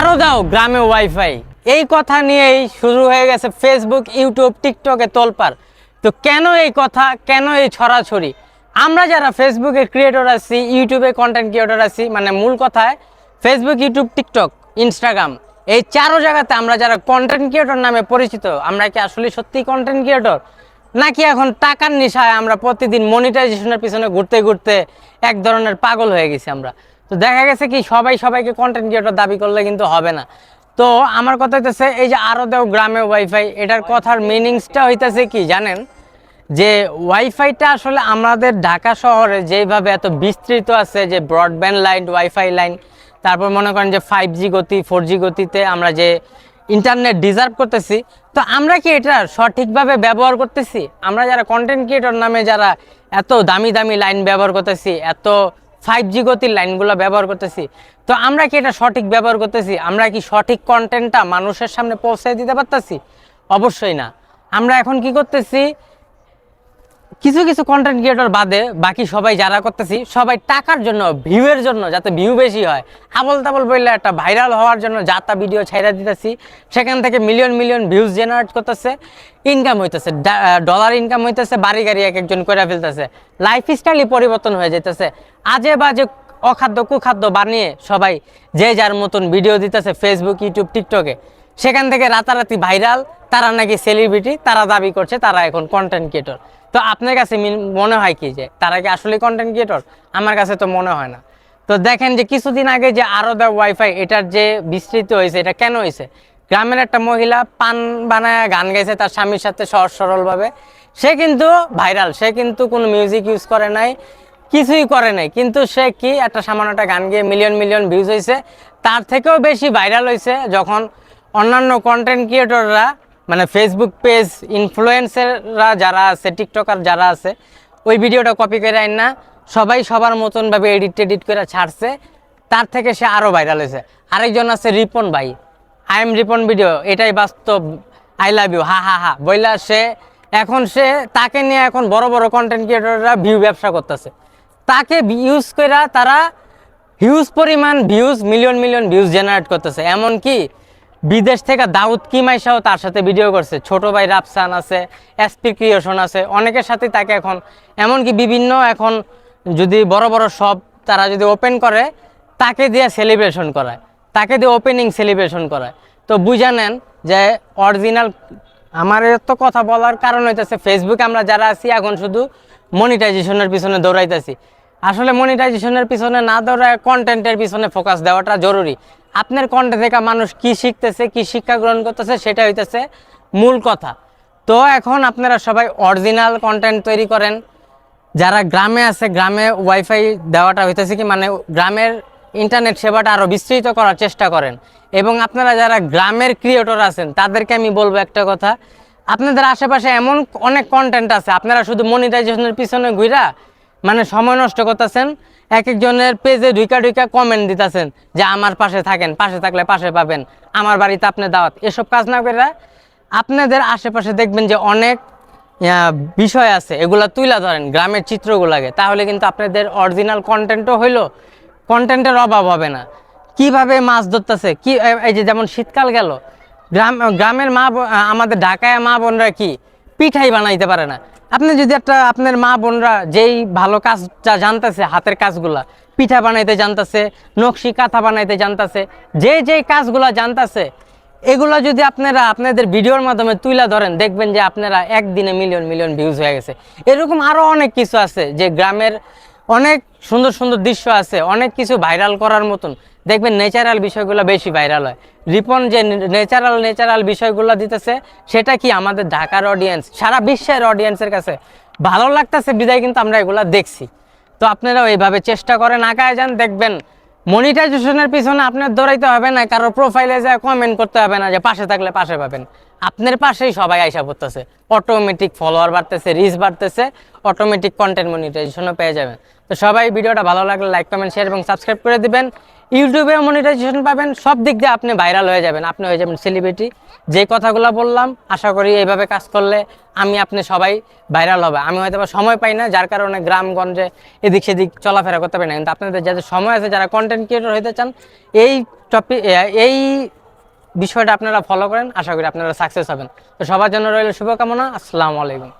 আরও দাও গ্রামে ওয়াইফাই এই কথা নিয়েই শুরু হয়ে গেছে ফেসবুক ইউটিউব টিকটকে তোলপার তো কেন এই কথা? কেন এই ছড়াছড়ি? আমরা যারা ফেসবুকে ক্রিয়েটর আছি ইউটিউবে কন্টেন্ট ক্রিয়েটর আছি মানে মূল কথায় ফেসবুক ইউটিউব টিকটক ইনস্টাগ্রাম এই চারো জায়গাতে আমরা যারা কন্টেন্ট ক্রিয়েটর নামে পরিচিত, আমরা কি আসলে সত্যি কন্টেন্ট ক্রিয়েটর নাকি এখন টাকার নেশায় আমরা প্রতিদিন মনিটাইজেশনের পিছনে ঘুরতে ঘুরতে এক ধরনের পাগল হয়ে গেছি আমরা? তো দেখা গেছে কি সবাই সবাইকে কন্টেন্ট ক্রিয়েটর দাবি করলে কিন্তু হবে না। তো আমার কথা হইতেছে, এই যে আরও দেও গ্রামে ওয়াইফাই এটার কথার মিনিংসটা হইতেছে কি জানেন? যে ওয়াইফাইটা আসলে আমাদের ঢাকা শহরে যেভাবে এত বিস্তৃত আছে, যে ব্রডব্যান্ড লাইন ওয়াইফাই লাইন তারপর মনে করেন যে ফাইভ জি গতি ফোর জি গতিতে আমরা যে ইন্টারনেট ডিজার্ভ করতেছি, তো আমরা কি এটা সঠিকভাবে ব্যবহার করতেছি? আমরা যারা কন্টেন্ট ক্রিয়েটর নামে যারা এত দামি দামি লাইন ব্যবহার করতেছি, এত ফাইভ জি গতির লাইনগুলো ব্যবহার করতেছি। তো আমরা কি এটা সঠিক ব্যবহার করতেছি? আমরা কি সঠিক কন্টেন্টটা মানুষের সামনে পৌঁছে দিতে পারতেছি? অবশ্যই না। আমরা এখন কি করতেছি? কিছু কিছু কন্টেন্ট ক্রিয়েটর বাদে বাকি সবাই যারা করতেছি, সবাই টাকার জন্য ভিউয়ের জন্য যাতে ভিউ বেশি হয়। আবল তাবল বললে একটা ভাইরাল হওয়ার জন্য যা তা ভিডিও ছাইরা দিতেছি, সেখান থেকে মিলিয়ন মিলিয়ন ভিউজ জেনারেট করতেছে ইনকাম হইতেছে ডলার ইনকাম হইতেছে, বাড়ি গাড়ি এক একজন করে ফেলতেছে। লাইফ স্টাইলই পরিবর্তন হয়ে যেতেছে আজে বাজে অখাদ্য, কুখাদ্য বানিয়ে সবাই যে যার মতন ভিডিও দিতেছে ফেসবুক ইউটিউব টিকটকে সেখান থেকে রাতারাতি ভাইরাল, তারা নাকি সেলিব্রিটি তারা দাবি করছে তারা এখন কন্টেন্ট ক্রিয়েটর তো আপনার কাছে মনে হয় কি যে তারা কি আসলে কন্টেন্ট ক্রিয়েটর আমার কাছে তো মনে হয় না। তো দেখেন যে কিছুদিন আগে যে আরও দা ওয়াইফাই এটার যে বিস্তৃত হয়েছে, এটা কেন হয়েছে? গ্রামের একটা মহিলা পান বানায়, গান গাইছে, তার স্বামীর সাথে সহজ সরলভাবে। সে কিন্তু ভাইরাল সে কিন্তু কোনো মিউজিক ইউজ করে নাই, কিছুই করে নাই। কিন্তু সে কি, একটা সামান্য একটা গান গিয়ে মিলিয়ন মিলিয়ন ভিউজ হয়েছে, তার থেকেও বেশি ভাইরাল হয়েছে যখন অন্যান্য কন্টেন্ট ক্রিয়েটররা মানে ফেসবুক পেজ ইনফ্লুয়েন্সাররা যারা আছে টিকটকার যারা আছে, ওই ভিডিওটা কপি করে আইন না। সবাই সবার মতনভাবে এডিট টেডিট করে ছাড়ছে। তার থেকে সে আরও ভাইরাল হয়েছে। আরেকজন আছে রিপন ভাই। আই এম রিপন ভিডিও এটাই বাস্তব। আই লাভ ইউ হা হা হা। বইলা সে, এখন সে, তাকে নিয়ে এখন বড় বড় কন্টেন্ট ক্রিয়েটররা ভিউ ব্যবসা করতেছে। তাকে ইউজ কইরা তারা হিউজ পরিমাণ views million million views generate করতেছে। এমনকি বিদেশ থেকে দাউদ কিমাইশাও তার সাথে ভিডিও করছে। ছোট ভাই রাফসান আছে এসপি ক্রিয়েশন আছে, অনেকের সাথে তাকে এখন, এমনকি বিভিন্ন এখন যদি বড় বড় সব তারা যদি ওপেন করে, তাকে দিয়ে সেলিব্রেশন করায়। তাকে দিয়ে ওপেনিং সেলিব্রেশন করায়। তো বুঝে নেন যে অরিজিনাল আমার এত কথা বলার কারণ হইতেছে ফেসবুকে আমরা যারা আছি, এখন শুধু মনিটাইজেশনের পিছনে দৌড়াইতেছি। আসলে মনিটাইজেশনের পিছনে না দৌড়ায় কন্টেন্টের পিছনে ফোকাস দেওয়াটা জরুরি। আপনার কন্টেন্ট থেকে মানুষ কি শিখতেছে, কি শিক্ষা গ্রহণ করতেছে সেটা হইতেছে মূল কথা। তো এখন আপনারা সবাই অরিজিনাল কন্টেন্ট তৈরি করেন। যারা গ্রামে আছে, গ্রামে ওয়াইফাই দেওয়াটা হইতেছে কি মানে গ্রামের ইন্টারনেট সেবাটা আরও বিস্তৃত করার চেষ্টা করেন। এবং আপনারা যারা গ্রামের ক্রিয়েটর আছেন, তাদেরকে আমি বলব একটা কথা। আপনাদের আশেপাশে এমন অনেক কন্টেন্ট আছে, আপনারা শুধু মনিটাইজেশনের পিছনে ঘুরা মানে সময় নষ্ট করতেছেন এক একজনের পেজে ঢুইকা ঢুইকা কমেন্ট দিতেছেন যে আমার পাশে থাকেন, পাশে থাকলে পাশে পাবেন, আমার বাড়িতে আপনি দাওয়াত। এসব কাজ না করে আপনাদের আশেপাশে দেখবেন যে অনেক বিষয় আছে, এগুলা তুইলা ধরেন, গ্রামের চিত্রগুলাকে। তাহলে কিন্তু আপনাদের অরিজিনাল কন্টেন্টও হইল কন্টেন্টের অভাব হবে না। কীভাবে মাছ ধরতেছে? কি, এই যে যেমন শীতকাল গেল, গ্রাম, গ্রামের মা আমাদের ঢাকায় মা বোনরা কি পিঠাই বানাইতে পারে না। আপনি যদি একটা আপনার মা বোনরা যেই ভালো কাজটা জানতেছে, হাতের কাজগুলা, পিঠা বানাইতে জানতেছে, নকশি কাঁথা বানাইতে জানতেছে, যে যে কাজগুলা জানতেছে, এগুলো যদি আপনারা আপনাদের ভিডিওর মাধ্যমে তুলে ধরেন, দেখবেন যে আপনারা একদিনে মিলিয়ন মিলিয়ন ভিউজ হয়ে গেছে। এরকম আরও অনেক কিছু আছে যে গ্রামের অনেক সুন্দর সুন্দর দৃশ্য আছে, অনেক কিছু ভাইরাল করার মতন। দেখবেন ন্যাচারাল বিষয়গুলো বেশি ভাইরাল হয়। রিপন যে ন্যাচারাল ন্যাচারাল বিষয়গুলো দিতেছে, সেটা কি আমাদের ঢাকার অডিয়েন্স সারা বিশ্বের অডিয়েন্সের কাছে ভালো লাগতেছে? বিদায় কিন্তু আমরা এগুলা দেখছি। তো আপনারাও এইভাবে চেষ্টা করেন আগায় যান, দেখবেন মনিটাইজেশনের পিছনে আপনার দৌড়াইতে হবে না, কারও প্রোফাইলে যায় কমেন্ট করতে হবে না যে পাশে থাকলে পাশে পাবেন। আপনার পাশেই সবাই আইসা পড়তেছে। অটোমেটিক ফলোয়ার বাড়তেছে রিচ বাড়তেছে অটোমেটিক কন্টেন্ট মনিটাইজেশনও পেয়ে যাবেন। তো সবাই ভিডিওটা ভালো লাগলে লাইক কমেন্ট শেয়ার এবং সাবস্ক্রাইব করে দিবেন। ইউটিউবে মনিটাইজেশন পাবেন, সব দিক দিয়ে আপনি ভাইরাল হয়ে যাবেন। আপনি হয়ে যাবেন সেলিব্রিটি যে কথাগুলো বললাম, আশা করি এইভাবে কাজ করলে আমি আপনি সবাই ভাইরাল হবে। আমি হয়তো সময় পাই না, যার কারণে গ্রামগঞ্জে এদিক সেদিক চলাফেরা করতে পারি না। কিন্তু আপনাদের যাদের সময় আছে, যারা কন্টেন্ট ক্রিয়েটর হতে চান, এই টপিক এই বিষয়টা আপনারা ফলো করেন। আশা করি আপনারা সাকসেস হবেন। তো সবার জন্য রইল শুভকামনা। আসসালামু আলাইকুম।